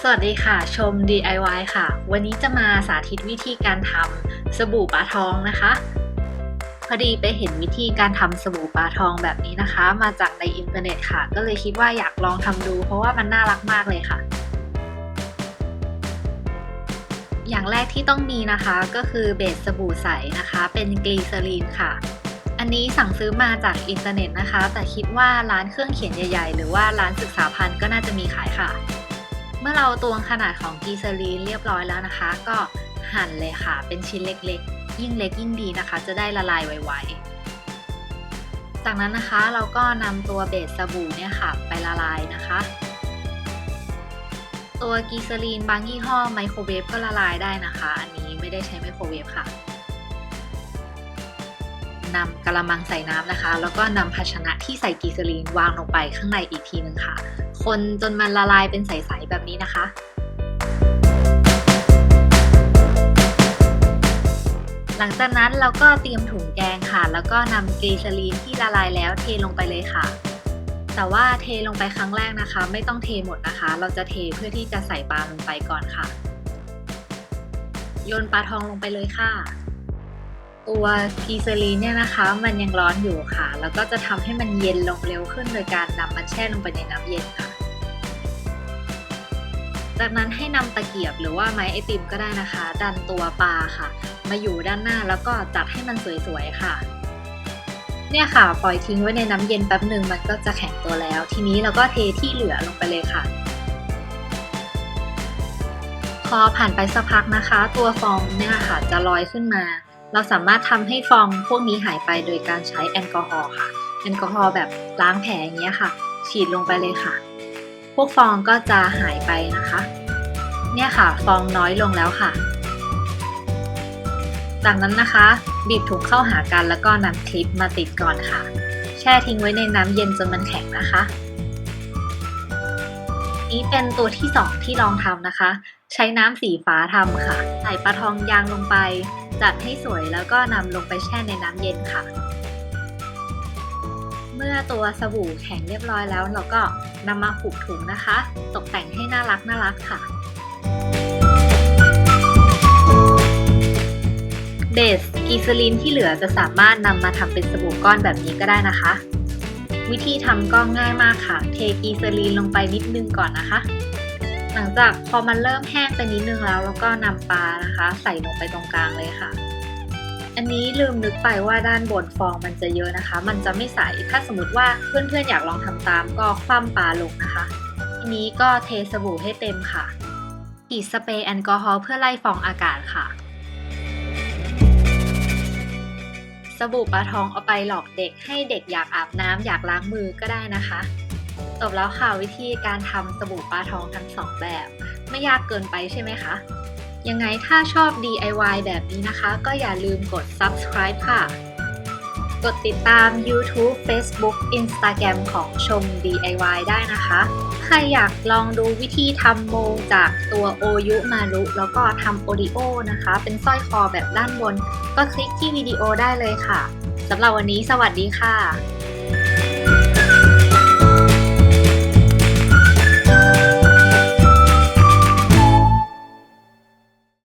สวัสดีค่ะ ชม DIY ค่ะ วันนี้จะมาสาธิตวิธีการทำสบู่ปลาทองนะคะ พอดีไปเห็นวิธีการทำสบู่ปลาทองแบบนี้นะคะ มาจากในอินเทอร์เน็ตค่ะ ก็เลยคิดว่าอยากลองทำดู เพราะว่ามันน่ารักมากเลยค่ะ อย่างแรกที่ต้องมีนะคะก็คือเบสสบู่ใสนะคะ เป็นกลีเซอรีนค่ะ อันนี้สั่งซื้อมาจากอินเทอร์เน็ตนะคะ แต่คิดว่าร้านเครื่องเขียนใหญ่ ๆ หรือว่าร้านศึกษาพันธ์ก็น่าจะมีขายค่ะ เมื่อเราตวงขนาดของกีเซอรีนเรียบร้อยแล้วนะคะ ก็หั่นเลยค่ะ เป็นชิ้นเล็กๆ ยิ่งเล็กยิ่งดีนะคะ จะได้ละลายไวๆ จากนั้นนะคะเราก็นำตัวเบสสบู่เนี่ยค่ะ ไปละลายนะคะ ตัวกีเซอรีนบางยี่ห้อไมโครเวฟก็ละลายได้นะคะ อันนี้ไม่ได้ใช้ไมโครเวฟค่ะ นำกระมังใส่น้ำนะคะ แล้วก็นำภาชนะที่ใส่กีซอรีนวางลงไปข้างในอีกทีหนึ่งค่ะ คนจนมันละลายเป็นใสๆแบบนี้นะคะหลังจากนั้นเราก็เตรียมถุงแกงค่ะ แล้วก็นำกลีเซอรีนที่ละลายแล้วเทลงไปเลยค่ะ แต่ว่าเทลงไปครั้งแรกนะคะ ไม่ต้องเทหมดนะคะ เราจะเทเพื่อที่จะใส่ปลาลงไปก่อนค่ะ โยนปลาทองลงไปเลยค่ะ ตัวกีเซอรีนเนี่ยนะคะ มันยังร้อนอยู่ค่ะ แล้วก็จะทำให้มันเย็นลงเร็วขึ้นโดยการนำมันแช่ลงไปในน้ำเย็นค่ะ จากนั้นให้นำตะเกียบหรือว่าไม้ไอติมก็ได้นะคะ ดันตัวปลาค่ะ มาอยู่ด้านหน้าแล้วก็จัดให้มันสวยๆค่ะ เนี่ยค่ะ ปล่อยทิ้งไว้ในน้ำเย็นแป๊บหนึ่งมันก็จะแข็งตัวแล้ว ทีนี้เราก็เทที่เหลือลงไปเลยค่ะพอผ่านไปสักพักนะคะ ตัวฟองเนี่ยค่ะจะลอยขึ้นมา เราสามารถทำให้ฟองพวกนี้หายไปโดยการใช้แอลกอฮอล์ค่ะ แอลกอฮอล์แบบล้างแผลอย่างเงี้ยค่ะ ฉีดลงไปเลยค่ะ พวกฟองก็จะหายไปนะคะ เนี่ยค่ะ ฟองน้อยลงแล้วค่ะ จากนั้นนะคะ บีบถุงเข้าหากันแล้วก็นำคลิปมาติดก่อนค่ะ แช่ทิ้งไว้ในน้ำเย็นจนมันแข็งนะคะ นี้เป็นตัวที่ 2 ที่ลองทำนะคะ ใช้น้ำสีฟ้าทำค่ะ ใส่ปลาทองยางลงไป จัดให้สวยแล้วก็นำลงไปแช่ในน้ำเย็นค่ะ เมื่อตัวสบู่แข็งเรียบร้อยแล้ว เราก็นำมาผูกถุงนะคะ ตกแต่งให้น่ารักน่ารักค่ะ เบสกีซาลินที่เหลือจะสามารถนำมาทำเป็นสบู่ก้อนแบบนี้ก็ได้นะคะ วิธีทำก็ง่ายมากค่ะ เทกีซาลีนลงไปนิดนึงก่อนนะคะ หลังจากพอมันเริ่มแห้งไปนิดนึงแล้วแล้วก็นำปลานะคะ ใส่ลงไปตรงกลางเลยค่ะ อันนี้ลืมนึกไปว่าด้านบนฟองมันจะเยอะนะคะ มันจะไม่ใสถ้าสมมติว่าเพื่อนๆอยากลองทำตามก็คว่ำปลาลงนะคะทีนี้ก็เทสบู่ให้เต็มค่ะฉีดสเปรย์แอลกอฮอล์เพื่อไล่ฟองอากาศค่ะสบู่ปลาทองเอาไปหลอกเด็กให้เด็กอยากอาบน้ำอยากล้างมือก็ได้นะคะ จบแล้วค่ะวิธีการทำสบู่ปลาทองทั้งสองแบบ ไม่ยากเกินไปใช่ไหมคะ ยังไงถ้าชอบ DIY แบบนี้นะคะ ก็อย่าลืมกด subscribe ค่ะ กดติดตาม YouTube Facebook Instagram ของชม DIY ได้นะคะ ใครอยากลองดูวิธีทำโมจากตัวโอยุมารุแล้วก็ทำโอดิโอนะคะ เป็นสร้อยคอแบบด้านบน ก็คลิกที่วิดีโอได้เลยค่ะสำหรับวันนี้สวัสดีค่ะ